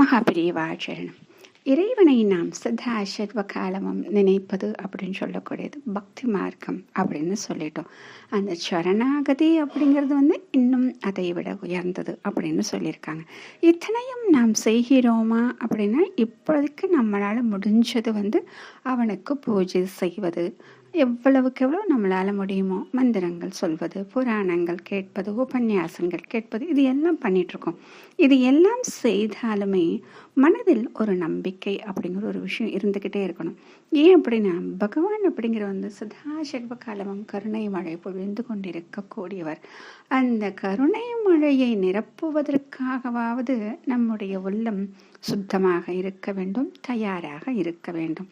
மகாபிரிவாச்சரணம். இறைவனை நாம் சித்தா சர்வ காலமும் நினைப்பது அப்படின்னு சொல்லக்கூடியது பக்தி மார்க்கம் அப்படின்னு சொல்லிட்டோம். அந்த சரணாகதி அப்படிங்கிறது வந்து இன்னும் அதை விட உயர்ந்தது அப்படின்னு சொல்லியிருக்காங்க. இத்தனையும் நாம் செய்கிறோமா அப்படின்னா இப்போதைக்கு நம்மளால் முடிஞ்சது வந்து அவனுக்கு பூஜை செய்வது எவ்வளவுக்கு எவ்வளோ நம்மளால் முடியுமோ மந்திரங்கள் சொல்வது புராணங்கள் கேட்பது உபன்யாசங்கள் கேட்பது இது எல்லாம் பண்ணிகிட்ருக்கோம் இது எல்லாம் செய்தாலுமே மனதில் ஒரு நம்பிக்கை அப்படிங்கிற ஒரு விஷயம் இருந்துக்கிட்டே இருக்கணும். ஏன் அப்படின்னா பகவான் அப்படிங்கிற வந்து சதா செல்வ காலமும் கருணை மழை பொழிந்து கொண்டிருக்கக்கூடியவர். அந்த கருணை மழையை நிரப்புவதற்காகவாவது நம்முடைய உள்ளம் சுத்தமாக இருக்க வேண்டும் தயாராக இருக்க வேண்டும்.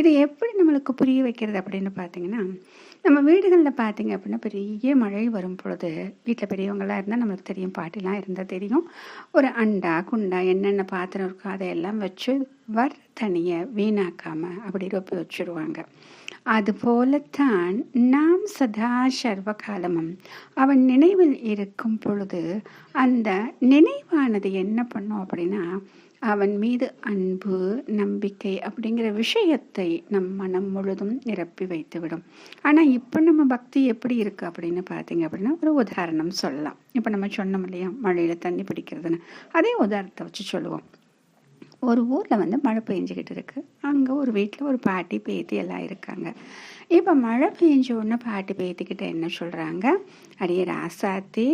இது எப்படி நம்மளுக்கு புரிய வைக்கிறது அப்படின்னு பார்த்தீங்கன்னா நம்ம வீடுகளில் பார்த்தீங்க அப்படின்னா பெரிய மழை வரும் பொழுது வீட்டில் பெரியவங்களாம் இருந்தால் நம்மளுக்கு தெரியும் பாட்டிலாம் இருந்தால் தெரியும். ஒரு அண்டா குண்டா என்னென்ன பாத்திரம் இருக்கோ அதையெல்லாம் வச்சு வர் தனியை வீணாக்காமல் அப்படி ரொப்பி வச்சுருவாங்க. அதுபோலத்தான் நாம் சதா சர்வ காலமும் அவன் நினைவில் இருக்கும் பொழுது அந்த நினைவானது என்ன பண்ணும் அப்படின்னா அவன் மீது அன்பு நம்பிக்கை அப்படிங்கிற விஷயத்தை நம் மனம் முழுதும் நிரப்பி வைத்துவிடும். ஆனால் இப்போ நம்ம பக்தி எப்படி இருக்குது அப்படின்னு பார்த்தீங்க அப்படின்னா ஒரு உதாரணம் சொல்லலாம். இப்போ நம்ம சொன்னோம் இல்லையா மழையில் தண்ணி பிடிக்கிறதுன்னு. அதே உதாரணத்தை வச்சு சொல்லுவோம். ஒரு ஊரில் வந்து மழை பெஞ்சிக்கிட்டு இருக்குது அங்கே ஒரு வீட்டில் ஒரு பாட்டி பேத்தி எல்லாம் இருக்காங்க. இப்போ மழை பெஞ்ச உடனே பாட்டி பேத்திக்கிட்ட என்ன சொல்கிறாங்க அடியே ராசாத்தி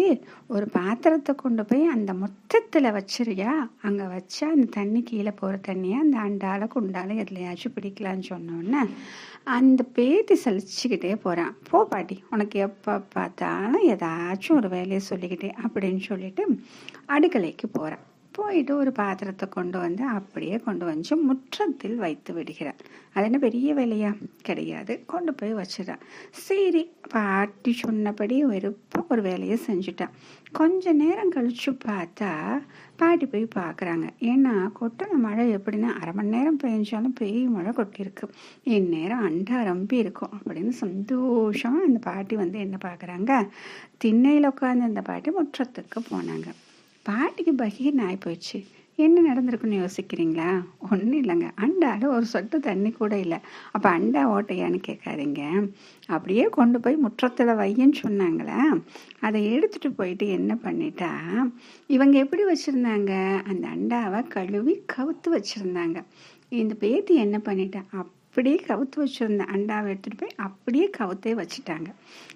ஒரு பாத்திரத்தை கொண்டு போய் அந்த மொத்தத்தில் வச்சிருயா அங்கே வச்சா அந்த தண்ணி கீழே போகிற தண்ணியை அந்த அண்டால குண்டால எதுலையாச்சும் பிடிக்கலான்னு சொன்னோன்னே அந்த பேத்தி சலிச்சுக்கிட்டே போகிறான் போ பாட்டி உனக்கு எப்போ பார்த்தாலும் ஏதாச்சும் ஒரு வேலையை சொல்லிக்கிட்டே அப்படின்னு சொல்லிட்டு அடுக்கலைக்கு போகிறான் போயிட்டு ஒரு பாத்திரத்தை கொண்டு வந்து அப்படியே கொண்டு வந்து முற்றத்தில் வைத்து விடுகிறார். அது என்ன பெரிய வேலையா? கிடையாது. கொண்டு போய் வச்சிடறான் சரி பாட்டி சொன்னபடி வெறுப்பாக ஒரு வேலையை செஞ்சுட்டான் கொஞ்ச நேரம் கழிச்சு பார்த்தா பாட்டி போய் பார்க்குறாங்க. ஏன்னா கொட்டின மழை எப்படின்னா அரை மணி நேரம் பெஞ்சாலும் பெரிய மழை கொட்டியிருக்கு. இந்நேரம் அண்டா ரம்பி இருக்கும். அப்படின்னு சந்தோஷமாக அந்த பாட்டி வந்து என்ன பார்க்குறாங்க? திண்ணையில் உட்காந்து அந்த பாட்டி முற்றத்துக்கு போனாங்க. பாட்டிக்கு பகீர்னு ஆகி போயிடுச்சு என்ன நடந்திருக்குன்னு யோசிக்கிறீங்களா? ஒன்றும் இல்லைங்க. அண்டாவில் ஒரு சொட்டு தண்ணி கூட இல்லை. அப்போ அண்டா ஓட்டையான்னு கேட்காதீங்க. அப்படியே கொண்டு போய் முற்றத்தில் வையன்னு சொன்னாங்களே? அதை எடுத்துகிட்டு போயிட்டு என்ன பண்ணிட்டா இவங்க எப்படி வச்சுருந்தாங்க? அந்த அண்டாவை கழுவி கவுத்து வச்சுருந்தாங்க. இந்த பேத்தி என்ன பண்ணிட்டா அப்படியே கவுத்து வச்சுருந்த அண்டாவை எடுத்துகிட்டு போய் அப்படியே கவுத்தே வச்சுட்டாங்க.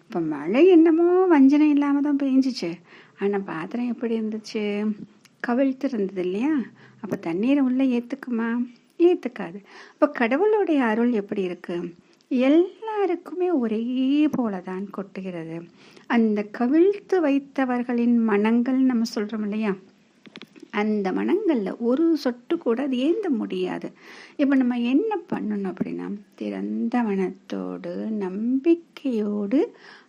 இப்போ மழை என்னமோ வஞ்சனை இல்லாமல் தான் பெஞ்சிச்சு. ஆனால் பாத்திரம் எப்படி இருந்துச்சு? கவிழ்த்து இருந்தது இல்லையா? அப்போ தண்ணீரை உள்ளே ஏற்றுக்குமா ஏற்றுக்காது அப்போ கடவுளுடைய அருள் எப்படி இருக்குது எல்லாருக்குமே ஒரே போல தான் கொட்டுகிறது. அந்த கவிழ்த்து வைத்தவர்களின் மனங்கள் நம்ம சொல்கிறோம் இல்லையா? அந்த மனங்களில் ஒரு சொட்டு கூட அது ஏந்த முடியாது. இப்போ நம்ம என்ன பண்ணணும் அப்படின்னா திறந்த மனத்தோடு நம்பிக்கையோடு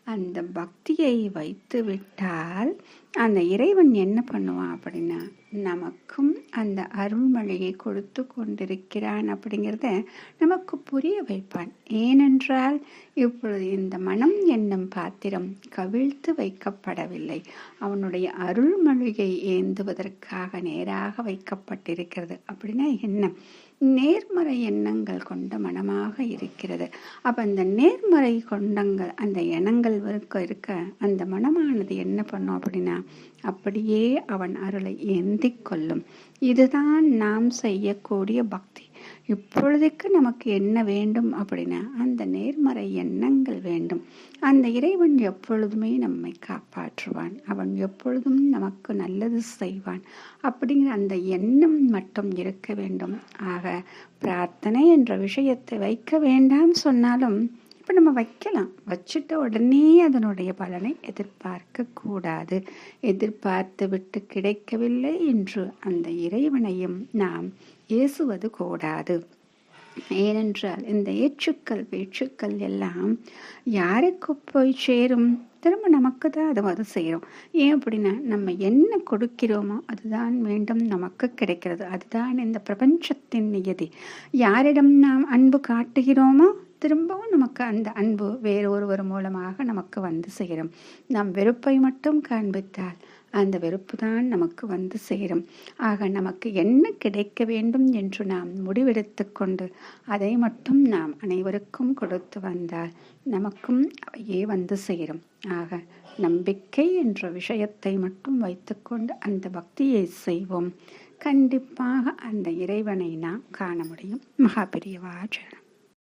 அந்த பக்தியை வைத்து விட்டால் அந்த இறைவன் என்ன பண்ணுவான் அப்படின்னா நமக்கும் அந்த அருள்மழையை கொடுத்து கொண்டிருக்கிறான் அப்படிங்கிறத நமக்கு புரிய வைப்பான். ஏனென்றால் இப்பொழுது இந்த மனம் என்னும் பாத்திரம் கவிழ்த்து வைக்கப்படவில்லை. அவனுடைய அருள்மொழியை ஏந்துவதற்காக நேராக வைக்கப்பட்டிருக்கிறது. அப்படின்னா என்ன? நேர்மறை எண்ணங்கள் கொண்ட மனமாக இருக்கிறது. அப்போ அந்த நேர்மறை கொண்டங்கள் அந்த எண்ணங்கள் இருக்க இருக்க அந்த மனமானது என்ன பண்ணும் அப்படின்னா அப்படியே அவன் அருளை ஏந்தி கொள்ளும். இதுதான் நாம் செய்யக்கூடிய பக்தி. இப்பொழுதுக்கு நமக்கு என்ன வேண்டும் அப்படின்னா அந்த நேர்மறை எண்ணங்கள் வேண்டும். அந்த இறைவன் எப்பொழுதுமே நம்மை காப்பாற்றுவான். அவன் எப்பொழுதும் நமக்கு நல்லது செய்வான். அப்படிங்கிற அந்த எண்ணம் மட்டும் இருக்க வேண்டும். ஆக பிரார்த்தனை என்ற விஷயத்தை வைக்க வேண்டாம் சொன்னாலும் இப்போ நம்ம வைக்கலாம். வச்சுட்ட உடனே அதனுடைய பலனை எதிர்பார்க்க கூடாது. எதிர்பார்த்து விட்டு கிடைக்கவில்லை என்று அந்த இறைவனையும் நாம் ஏசுவது கூடாது. ஏனென்றால் இந்த ஏச்சுக்கள் பேச்சுக்கள் எல்லாம் யாருக்கு போய் சேரும்? திரும்ப நமக்கு தான் அது வந்து செய்கிறோம் ஏன் அப்படின்னா நம்ம என்ன கொடுக்கிறோமோ அதுதான் மீண்டும் நமக்கு கிடைக்கிறது. அதுதான் இந்த பிரபஞ்சத்தின் நியதி. யாரிடம் நாம் அன்பு காட்டுகிறோமோ திரும்பவும் நமக்கு அந்த அன்பு வேறொருவர் மூலமாக நமக்கு வந்து சேரும். நாம் வெறுப்பை மட்டும் காண்பித்தால் அந்த வெறுப்பு தான் நமக்கு வந்து சேரும். ஆக நமக்கு என்ன கிடைக்க வேண்டும் என்று நாம் முடிவெடுத்து கொண்டு அதை மட்டும் நாம் அனைவருக்கும் கொடுத்து வந்தால் நமக்கும் அவையே வந்து சேரும். ஆக நம்பிக்கை என்ற விஷயத்தை மட்டும் வைத்துக்கொண்டு அந்த பக்தியை செய்வோம். கண்டிப்பாக அந்த இறைவனை நாம் காண முடியும். மகாபெரியவாச்சரணம்